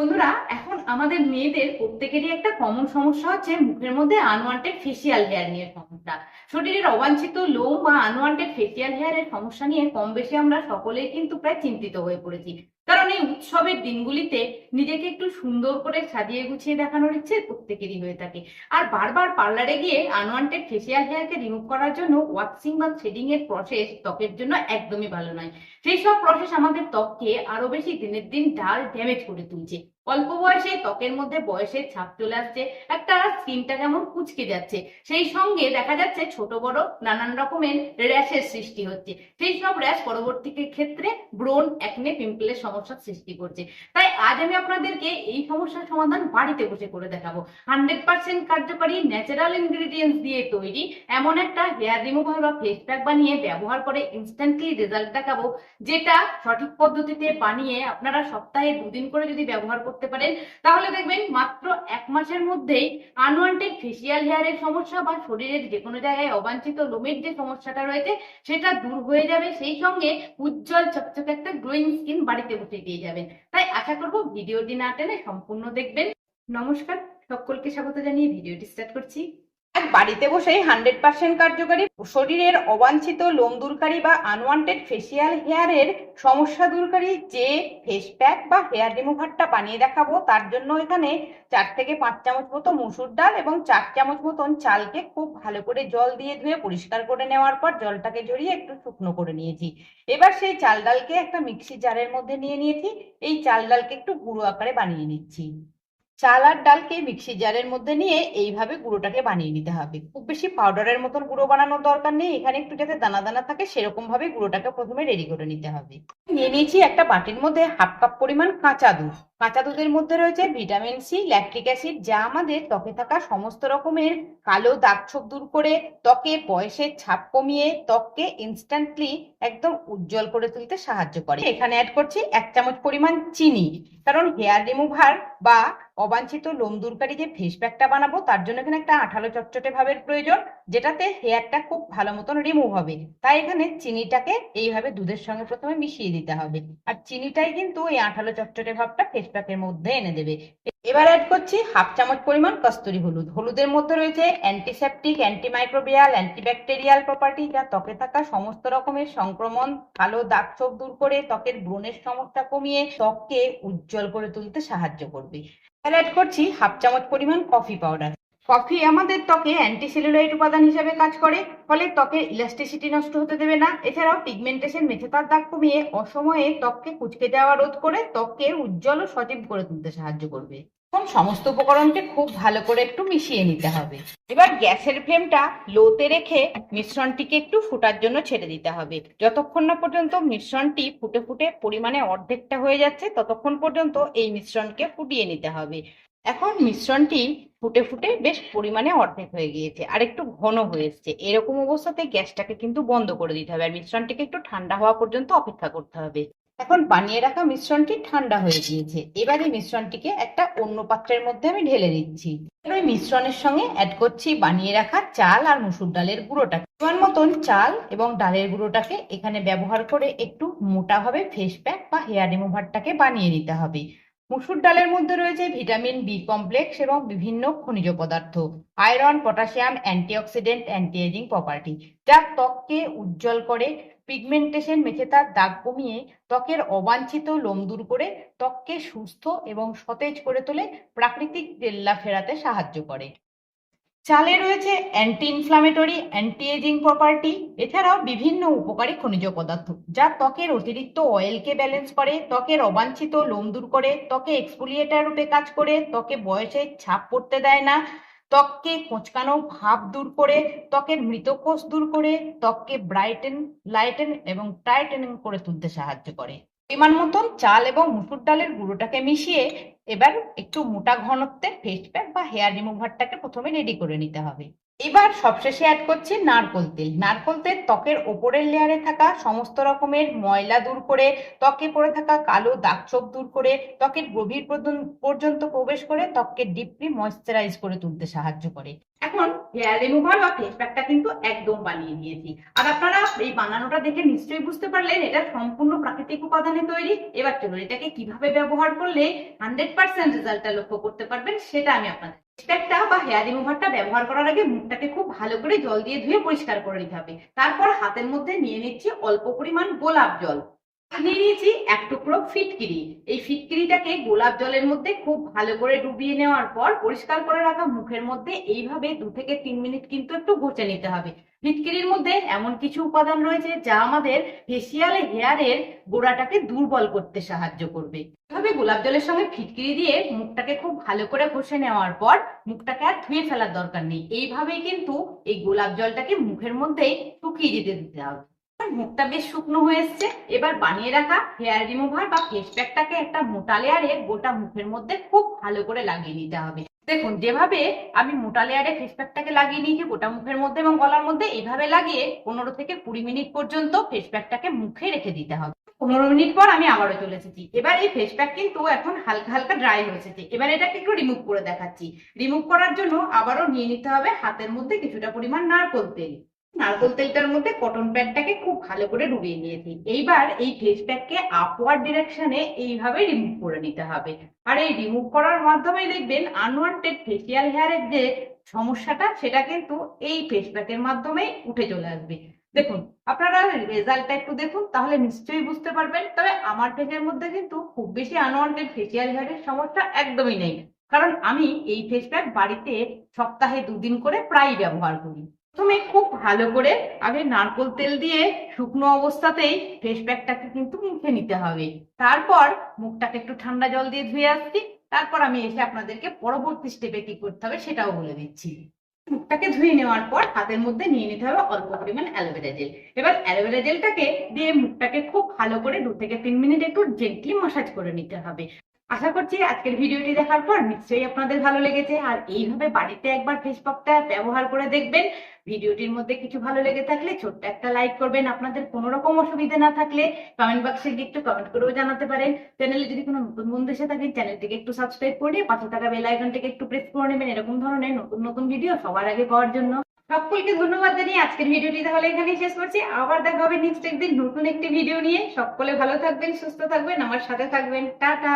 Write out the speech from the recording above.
বন্ধুরা, এখন আমাদের মেয়েদের প্রত্যেকেরই একটা কমন সমস্যা হচ্ছে মুখের মধ্যে আনওয়ান্টেড ফেসিয়াল হেয়ার নিয়ে সমস্যা। শরীরের অবাঞ্ছিত লোম বা আনওয়ান্টেড ফেসিয়াল হেয়ারের সমস্যা নিয়ে কম বেশি আমরা সকলেই কিন্তু প্রায় চিন্তিত হয়ে পড়েছি। কারণ উৎসবের দিনগুলিতে নিজেকে একটু সুন্দর করে সাজিয়ে গুছিয়ে দেখানোর ইচ্ছে প্রত্যেকেরই হয়ে থাকে। আর বারবার পার্লারে গিয়ে আনওয়ান্টেড ফেসিয়াল হেয়ারকে রিমুভ করার জন্য ওয়াক্সিং বা থ্রেডিং এর প্রসেস ত্বকের জন্য একদমই ভালো নয়। সেই সব প্রসেস আমাদের ত্বককে আরও বেশি দিনের দিন ডাল ড্যামেজ করে তুলছে। অল্প বয়সে ত্বকের মধ্যে বয়সের ছাপ চলে আসছে একটা স্কিনটা কেমন কুচকে যাচ্ছে। সেই সঙ্গে দেখা যাচ্ছে ছোট বড় নানান রকমের র্যাশের সৃষ্টি হচ্ছে। সেই সব র্যাশ পরবর্তী ক্ষেত্রে ব্রণ একনে পিম্পলের সমস্যার সৃষ্টি করছে। তাই আজ আমি আপনাদেরকে এই সমস্যার সমাধান বাড়িতে বসে করে দেখাবো। হান্ড্রেড পার্সেন্ট কার্যকরী ন্যাচারাল ইনগ্রিডিয়েন্টস দিয়ে তৈরি এমন একটা হেয়ার রিমুভার বা ফেস প্যাক বানিয়ে ব্যবহার করে ইনস্ট্যান্টলি রেজাল্ট দেখাবো, যেটা সঠিক পদ্ধতিতে বানিয়ে আপনারা সপ্তাহে দুদিন করে যদি ব্যবহার করতে পারেন। তাহলে দেখবেন মাত্র এক মাসের মধ্যেই আনওয়ান্টেড ফেসিয়াল হেয়ারের সমস্যা বা শরীরের যে কোনো জায়গায় অবাঞ্ছিত লোমের যে সমস্যাটা রয়েছে, সেটা দূর হয়ে যাবে। সেই সঙ্গে উজ্জ্বল চকচকে একটা গ্লোয়িং স্কিন বাড়িতে বসে দিয়ে যাবেন। তাই আশা করব ভিডিওটি না টেনে সম্পূর্ণ দেখবেন। নমস্কার, সকলকে স্বাগত জানিয়ে ভিডিওটি স্টার্ট করছি। বাড়িতে বসেই হান্ড্রেড পার্সেন্ট কার্যকারী শরীরের অবাঞ্ছিত, লোম দূরকারী বা আনওয়ান্টেড ফেসিয়াল হেয়ারের সমস্যা দূরকারী যে ফেস প্যাক বা হেয়ার রিমুভারটা বানিয়ে দেখাবো, তার জন্য এখানে চার থেকে পাঁচ চামচ মতো মুসুর ডাল এবং চার চামচ মতন চালকে খুব ভালো করে জল দিয়ে ধুয়ে পরিষ্কার করে নেওয়ার পর জলটাকে ঝরিয়ে একটু শুকনো করে নিয়েছি। এবার সেই চাল ডালকে একটা মিক্সি জারের মধ্যে নিয়ে নিয়েছি, এই চাল ডালকে একটু গুঁড়ো আকারে বানিয়ে নিচ্ছি। চাল আর ডালকে মিক্সি জারের মধ্যে নিয়ে এইভাবে গুঁড়োটাকে বানিয়ে নিতে হবে। খুব বেশি পাউডারের মতন গুঁড়ো বানানোর দরকার নেই। এখানে একটু যাতে দানা দানা থাকে সেরকম ভাবে গুঁড়োটাকে প্রথমে রেডি করে নিতে হবে। নিয়ে নিয়েছি একটা বাটির মধ্যে হাফ কাপ পরিমাণ কাঁচা দুধ। কাঁচা দুধের মধ্যে রয়েছে ভিটামিন সি, ল্যাকটিক অ্যাসিড, যা আমাদের ত্বকে থাকা সমস্ত রকমের কালো দাগ ছোপ দূর করে ত্বকে বয়সের ছাপ কমিয়ে ত্বককে ইনস্ট্যান্টলি একদম উজ্জ্বল করে তুলতে সাহায্য করে। এখানে অ্যাড করছি এক চামচ পরিমাণ চিনি, কারণ হেয়ার রিমুভার বা অবাঞ্ছিত লোম দূরকারী যে ফেস প্যাকটা বানাবো, তার জন্য এখানে একটা আঠালো চটচটে ভাবের প্রয়োজন, যেটাতে হেয়ারটা খুব ভালো মতন রিমুভ হবে। তাই এখানে চিনিটাকে এইভাবে দুধের সঙ্গে প্রথমে মিশিয়ে দিতে হবে। আর চিনিটাই কিন্তু এই আঠালো চটচটে ভাবটা ফেস প্যাকের মধ্যে এনে দেবে। এবার অ্যাড করছি হাফ চামচ পরিমাণ কস্তুরি হলুদ। হলুদের মধ্যে রয়েছে অ্যান্টিসেপটিক অ্যান্টিমাইক্রোবিয়াল অ্যান্টিব্যাকটেরিয়াল প্রপার্টি যা ত্বকে থাকা সমস্ত রকমের সংক্রমণ, কালো দাগ চোখ দূর করে ত্বকের ব্রণের সমস্যা কমিয়ে ত্বককে উজ্জ্বল করে তুলতে সাহায্য করবে। এবার অ্যাড করছি হাফ চামচ পরিমাণ কফি পাউডার কফি আমাদের ত্বকে অ্যান্টিসেলুলাইট উপাদান হিসেবে কাজ করে, ফলে ত্বকের ইলাস্টিসিটি নষ্ট হতে দেবে না। এছাড়াও পিগমেন্টেশন মেথেতার দাগ কমিয়ে অসময়ে ত্বককে কুচকে যাওয়া রোধ করে ত্বককে উজ্জ্বল ও সজীব করে তুলতে সাহায্য করবে। এখন সমস্ত উপকরণকে খুব ভালো করে একটু মিশিয়ে নিতে হবে। এবার গ্যাসের ফ্লেমটা লোতে রেখে মিশ্রণটিকে একটু ফোটার জন্য ছেড়ে দিতে হবে। যতক্ষণ না পর্যন্ত মিশ্রণটি ফুটে ফুটে পরিমাণে অর্ধেকটা হয়ে যাচ্ছে, ততক্ষণ পর্যন্ত এই মিশ্রণকে ফুটিয়ে নিতে হবে। এখন মিশ্রণটি ফুটে ফুটে বেশ পরিমাণে অর্ধেক হয়ে গিয়েছে। আর একটু ঘন হয়ে এসছে। এরকম অবস্থাতে গ্যাসটাকে কিন্তু বন্ধ করে দিতে হবে। আর মিশ্রণটিকে একটু ঠান্ডা হওয়া পর্যন্ত অপেক্ষা করতে হবে। এখন বানিয়ে রাখা মিশ্রণটি ঠান্ডা হয়ে গিয়েছে। এবার মিশ্রণটিকে একটা অন্য পাত্রের মধ্যে আমি ঢেলে দিচ্ছি। এবার মিশ্রণের সঙ্গে অ্যাড করছি বানিয়ে রাখা চাল আর মুসুর ডালের গুঁড়োটাকে। পরিমাণ মতন চাল এবং ডালের গুঁড়োটাকে এখানে ব্যবহার করে একটু মোটাভাবে ফেস প্যাক বা হেয়ার রিমুভারটাকে বানিয়ে নিতে হবে। মুসুর ডালের মধ্যে রয়েছে ভিটামিন বি কমপ্লেক্স এবং বিভিন্ন খনিজ পদার্থ, iron, potassium, antioxidant, anti ageing property যা ত্বককে উজ্জ্বল করে পিগমেন্টেশন মেখে তার দাগ কমিয়ে ত্বকের অবাঞ্ছিত লোম দূর করে, ত্বককে সুস্থ এবং সতেজ করে তোলে, প্রাকৃতিক জেল্লা ফেরাতে সাহায্য করে। চালে রয়েছে anti inflammatory anti ageing property এছাড়াও বিভিন্ন উপকারী খনিজ পদার্থ, যা ত্বকের অতিরিক্ত অয়েলকে ব্যালেন্স করে, ত্বকের অবাঞ্ছিত লোম দূর করে, ত্বকে এক্সফোলিয়েটার রূপে কাজ করে, ত্বকে বয়সের ছাপ পড়তে দেয় না, ত্বককে কোঁচকানো ভাব দূর করে, ত্বকের মৃত কোষ দূর করে, ত্বককে ব্রাইটেন লাইটেন এবং টাইটেনিং করে তুলতে সাহায্য করে। পরিমাণ মতন চাল এবং মুসুর ডালের গুঁড়োটাকে মিশিয়ে এবার একটু মোটা ঘনত্বের ফেস প্যাক বা হেয়ার রিমুভারটাকে প্রথমে রেডি করে নিতে হবে। এবার সবশেষে অ্যাড করছি নারকোল তেল। নারকোল তেল ত্বকের ওপরের লেয়ারে থাকা সমস্ত রকমের ময়লা দূর করে, ত্বকে পড়ে থাকা কালো দাগ ছোপ দূর করে, ত্বকের গভীর পর্যন্ত প্রবেশ করে, ত্বককে ডিপলি ময়শ্চারাইজ করে তুলতে সাহায্য করে। এখন হেয়ার রিমুভার বা ফেস প্যাকটা কিন্তু একদম বানিয়ে নিয়েছি। আর আপনারা এই বানানোটা দেখে নিশ্চয়ই বুঝতে পারলেন, এটা সম্পূর্ণ প্রাকৃতিক উপাদানে তৈরি। এবার চলুন এটাকে কীভাবে ব্যবহার করলে হান্ড্রেড পার্সেন্ট রেজাল্টটা লক্ষ্য করতে পারবেন, সেটা আমি আপনাদের ফেস বা হেয়ার রিমুভারটা ব্যবহার করার আগে মুখটাকে খুব ভালো করে জল দিয়ে ধুয়ে পরিষ্কার করে নিতে হবে। তারপর হাতের মধ্যে নিয়ে নিচ্ছি অল্প পরিমাণ গোলাপ জল। নিয়ে নিয়েছি এক টুকরো ফিটকিরি। এই ফিটকিরিটাকে গোলাপ জলের মধ্যে খুব ভালো করে ডুবিয়ে নেওয়ার পর পরিষ্কার করে রাখা মুখের মধ্যে এইভাবে দু থেকে তিন মিনিট কিন্তু একটু নিতে হবে। ফিটকিরির মধ্যে এমন কিছু উপাদান রয়েছে যা আমাদের ফেসিয়াল হেয়ারের গোড়াটাকে দুর্বল করতে সাহায্য করবে। এভাবে গোলাপ জলের সঙ্গে ফিটকিরি দিয়ে মুখটাকে খুব ভালো করে ঘষে নেওয়ার পর মুখটাকে আর ধুয়ে ফেলার দরকার নেই। এইভাবেই কিন্তু এই গোলাপ জলটাকে মুখের মধ্যেই শুকিয়ে যেতে দিতে হবে। মুখটা বেশ শুকনো হয়ে এসছে। এবার বানিয়ে রাখা হেয়ার রিমুভার বা ফেস প্যাকটাকে একটা মোটা লেয়ারে গোটা মুখের মধ্যে খুব ভালো করে লাগিয়ে নিতে হবে। দেখুন, যেভাবে আমি মোটা লেয়ারে ফেস প্যাকটাকে লাগিয়ে নিয়েছি, গোটা মুখের মধ্যে এবং গলার মধ্যে এইভাবে লাগিয়ে পনেরো থেকে কুড়ি মিনিট পর্যন্ত ফেস প্যাকটাকে মুখে রেখে দিতে হবে। পনেরো মিনিট পর আমি আবারও চলে এসেছি। এবার এই ফেস প্যাক কিন্তু এখন হালকা হালকা ড্রাই হয়েছে এবার এটাকে একটু রিমুভ করে দেখাচ্ছি। রিমুভ করার জন্য আবারও নিয়ে নিতে হবে হাতের মধ্যে কিছুটা পরিমাণ নারকোল তেল। নারকোল তেলটার মধ্যে কটন প্যাডটাকে খুব ভালো করে ডুবিয়ে নিয়েছি। এইবার এই ফেস প্যাককে আপওয়ার্ড ডিরেকশনে এইভাবে রিমুভ করে নিতে হবে। আর এই রিমুভ করার মাধ্যমে দেখবেন আনওয়ান্টেড ফেসিয়াল হেয়ারের যে সমস্যাটা, সেটা কিন্তু এই ফেস প্যাকের মাধ্যমেই উঠে চলে আসবে। দেখুন, আপনারা রেজাল্টটা একটু দেখুন, তাহলে নিশ্চয়ই বুঝতে পারবেন। তবে আমার ফেসের মধ্যে কিন্তু খুব বেশি আনওয়ান্টেড ফেসিয়াল হেয়ারের সমস্যা একদমই নেই। কারণ আমি এই ফেস প্যাক বাড়িতে সপ্তাহে দুদিন করে প্রায় ব্যবহার করি। প্রথমে খুব ভালো করে আগে নারকোল তেল দিয়ে শুকনো অবস্থাতেই ফেস প্যাকটাকে কিন্তু মুখে নিতে হবে। তারপর মুখটাকে একটু ঠান্ডা জল দিয়ে ধুয়ে আসছি। তারপর আমি এসে আপনাদেরকে পরবর্তী স্টেপে কি করতে হবে সেটাও বলে দিচ্ছি। মুখটাকে ধুয়ে নেওয়ার পর হাতের মধ্যে নিয়ে নিতে হবে অল্প পরিমাণ অ্যালোভেরা জেল। এবার অ্যালোভেরা জেলটাকে দিয়ে মুখটাকে খুব ভালো করে দু থেকে তিন মিনিট একটু জেন্টলি মাসাজ করে নিতে হবে। আশা করছি আজকের ভিডিওটি দেখার পর নিশ্চয়ই আপনাদের ভালো লেগেছে। আর এইভাবে বাড়িতে একবার ফেসবুকটা ব্যবহার করে দেখবেন, ভিডিওটির মধ্যে কিছু ভালো লেগে থাকলে ছোট্ট একটা লাইক করবেন। আপনাদের কোনো রকম অসুবিধা না থাকলে কমেন্ট বক্সে গিয়ে একটু কমেন্ট করেও জানাতে পারেন। চ্যানেলে যদি কোনো নতুন বন্ধু এসে থাকেন চ্যানেলটিকে একটু সাবস্ক্রাইব করে পাশে থাকা বেল আইকনটিকে একটু প্রেস করে নেবেন। এরকম ধরনের নতুন নতুন ভিডিও সবার আগে পাওয়ার জন্য। সকলকে ধন্যবাদ জানিয়ে আজকের ভিডিওটি তাহলে এখানেই শেষ করছি। আবার দেখা হবে নেক্সট একদিন নতুন একটি ভিডিও নিয়ে। সকলে ভালো থাকবেন, সুস্থ থাকবেন, আমার সাথে থাকবেন। টাটা!